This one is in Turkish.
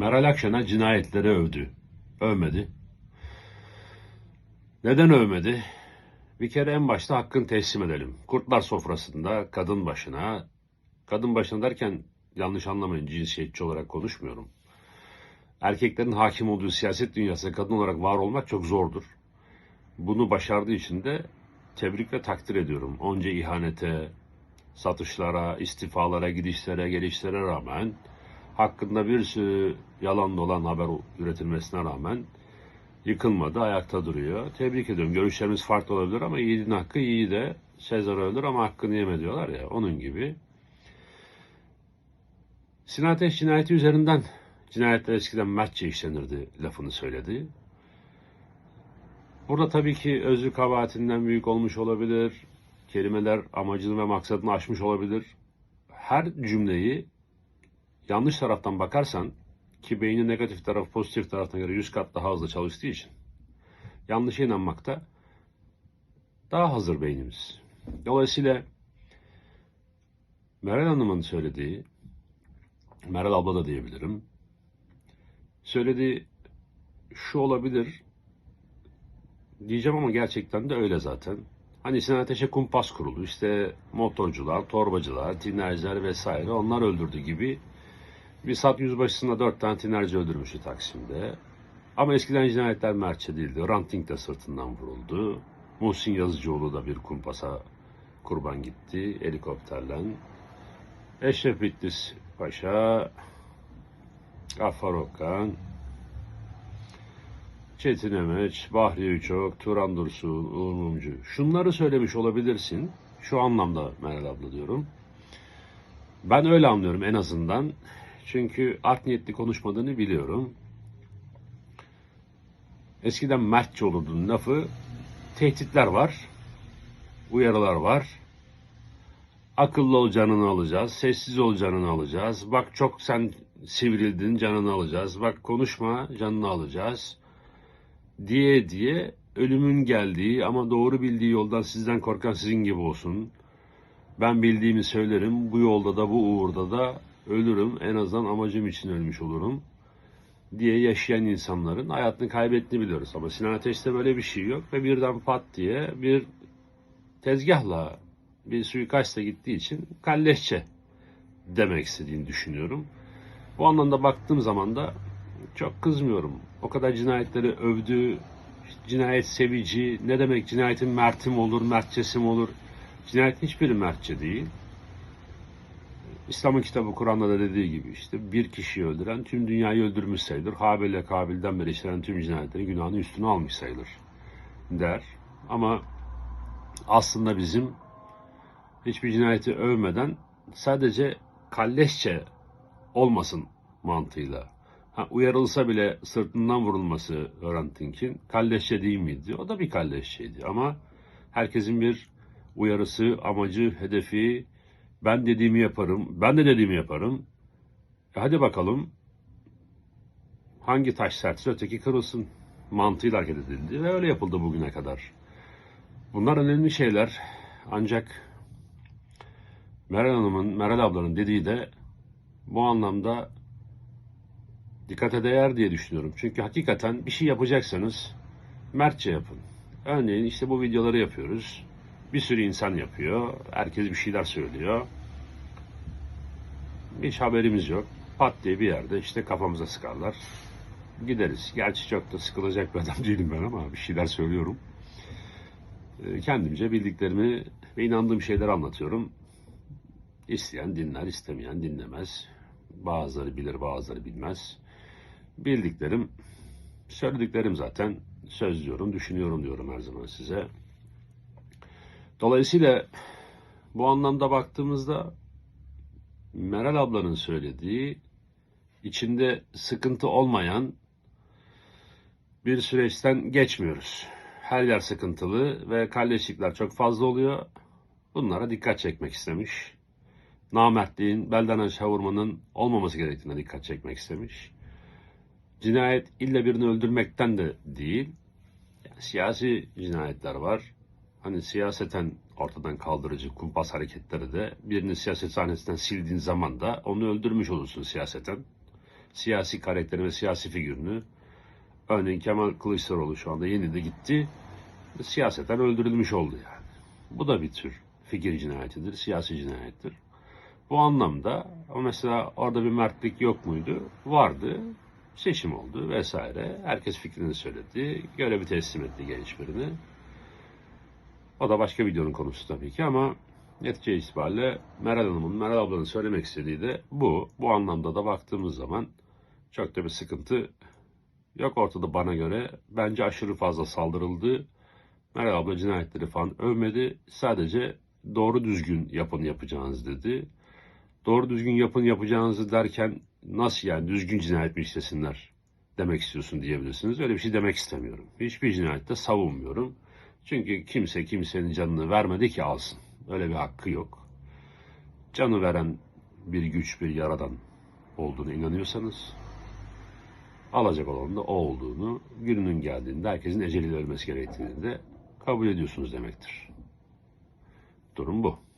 Meral Akşener cinayetleri övdü. Övmedi. Neden övmedi? Bir kere en başta hakkını teslim edelim. Kurtlar sofrasında kadın başına, kadın başına derken yanlış anlamayın cinsiyetçi olarak konuşmuyorum. Erkeklerin hakim olduğu siyaset dünyasında kadın olarak var olmak çok zordur. Bunu başardığı için de tebrik ve takdir ediyorum. Onca ihanete, satışlara, istifalara, gidişlere, gelişlere rağmen hakkında bir sürü yalan dolan haber üretilmesine rağmen yıkılmadı, ayakta duruyor. Tebrik ediyorum. Görüşlerimiz farklı olabilir ama yiğidin hakkı iyi de Sezar öldür ama hakkını yeme diyorlar ya onun gibi. Sinan Ateş cinayeti üzerinden cinayetler eskiden mertçe işlenirdi lafını söyledi. Burada tabii ki özlü kabahatinden büyük olmuş olabilir. Kelimeler amacını ve maksadını aşmış olabilir. Her cümleyi yanlış taraftan bakarsan ki beynin negatif tarafı pozitif tarafına göre 100 kat daha hızlı çalıştığı için yanlışa inanmakta daha hazır beynimiz. Dolayısıyla Meral Hanım'ın söylediği, Meral abla da diyebilirim, söylediği şu olabilir diyeceğim ama gerçekten de öyle zaten. Hani Sinan Ateş'e kumpas kurulu, işte motorcular, torbacılar, tinerciler vesaire onlar öldürdü gibi bir sat yüzbaşısında dört tane tinerci öldürmüştü Taksim'de. Ama eskiden cinayetler mertçe değildi. Ranting de sırtından vuruldu. Muhsin Yazıcıoğlu da bir kumpasa kurban gitti helikopterle. Eşref Bitlis Paşa, Gaffar Okan, Çetin Emeç, Bahri Üçok, Turan Dursun, Uğur Mumcu. Şunları söylemiş olabilirsin. Şu anlamda Meral abla diyorum. Ben öyle anlıyorum en azından. Çünkü art niyetli konuşmadığını biliyorum. Eskiden mertçe olurdu lafı. Tehditler var. Uyarılar var. Akıllı ol canını alacağız. Sessiz ol canını alacağız. Bak çok sen sivrildin canını alacağız. Bak konuşma canını alacağız. Diye diye ölümün geldiği ama doğru bildiği yoldan sizden korkan sizin gibi olsun. Ben bildiğimi söylerim. Bu yolda da bu uğurda da ölürüm. En azından amacım için ölmüş olurum diye yaşayan insanların hayatını kaybettiğini biliyoruz. Ama Sinan Ateş'te böyle bir şey yok ve birden pat diye bir tezgahla bir suikastla gittiği için kalleşçe demek istediğini düşünüyorum. Bu anlamda baktığım zaman da çok kızmıyorum. O kadar cinayetleri övdü, cinayet sevici, ne demek cinayetin mertim olur, mertçesi mi olur? Cinayet hiçbiri mertçe değil. İslam'ın kitabı Kur'an'da da dediği gibi işte bir kişiyi öldüren tüm dünyayı öldürmüş sayılır. Habil ile Kabil'den beri işlenen tüm cinayetlerin günahını üstüne almış sayılır der. Ama aslında bizim hiçbir cinayeti övmeden sadece kalleşçe olmasın mantığıyla. Ha, uyarılsa bile sırtından vurulması Hrant kalleşçe değil miydi? O da bir kalleşçeydi ama herkesin bir uyarısı, amacı, hedefi, ben dediğimi yaparım, ben de dediğimi yaparım. E hadi bakalım hangi taş sertse öteki kırılsın mantığıyla hareket edildi ve öyle yapıldı bugüne kadar. Bunlar önemli şeyler ancak Meral Hanım'ın, Meral ablanın dediği de bu anlamda dikkate değer diye düşünüyorum. Çünkü hakikaten bir şey yapacaksanız mertçe yapın. Örneğin işte bu videoları yapıyoruz. Bir sürü insan yapıyor. Herkes bir şeyler söylüyor. Hiç haberimiz yok. Pat diye bir yerde işte kafamıza sıkarlar. Gideriz. Gerçi çok da sıkılacak bir adam değilim ben ama bir şeyler söylüyorum. Ee, Kendimce bildiklerimi ve inandığım şeyler anlatıyorum. İsteyen dinler, istemeyen dinlemez. Bazıları bilir, bazıları bilmez. Bildiklerim, söylediklerim zaten söz diyorum, düşünüyorum diyorum her zaman size. Dolayısıyla bu anlamda baktığımızda Meral ablanın söylediği içinde sıkıntı olmayan bir süreçten geçmiyoruz. Her yer sıkıntılı ve kalleşlikler çok fazla oluyor. Bunlara dikkat çekmek istemiş. Namertliğin, belden aşağı vurmanın olmaması gerektiğine dikkat çekmek istemiş. Cinayet illa birini öldürmekten de değil. Yani siyasi cinayetler var. Hani siyaseten ortadan kaldırıcı kumpas hareketleri de birini siyaset sahnesinden sildiğin zaman da onu öldürmüş olursun siyaseten. siyasi karakterini ve siyasi figürünü örneğin Kemal Kılıçdaroğlu şu anda yeni de gitti siyaseten öldürülmüş oldu yani. Bu da bir tür fikir cinayetidir, siyasi cinayettir. Bu anlamda mesela orada bir mertlik yok muydu? Vardı. Seçim oldu vesaire. Herkes fikrini söyledi. Görevi teslim etti genç birini. O da başka videonun konusu tabii ki ama netice itibariyle Meral Hanım'ın, Meral ablanın söylemek istediği de bu. Bu anlamda da baktığımız zaman çok da bir sıkıntı yok ortada bana göre. Bence aşırı fazla saldırıldı. Meral abla cinayetleri falan övmedi. Sadece doğru düzgün yapın yapacağınız dedi. Doğru düzgün yapın yapacağınızı derken nasıl yani düzgün cinayet mi işlesinler demek istiyorsun diyebilirsiniz. Öyle bir şey demek istemiyorum. Hiçbir cinayette savunmuyorum. Çünkü kimse kimsenin canını vermedi ki alsın. Öyle bir hakkı yok. Canı veren bir güç, bir yaradan olduğunu inanıyorsanız alacak olan da o olduğunu gününün geldiğinde herkesin eceliyle ölmesi gerektiğini de kabul ediyorsunuz demektir. Durum bu.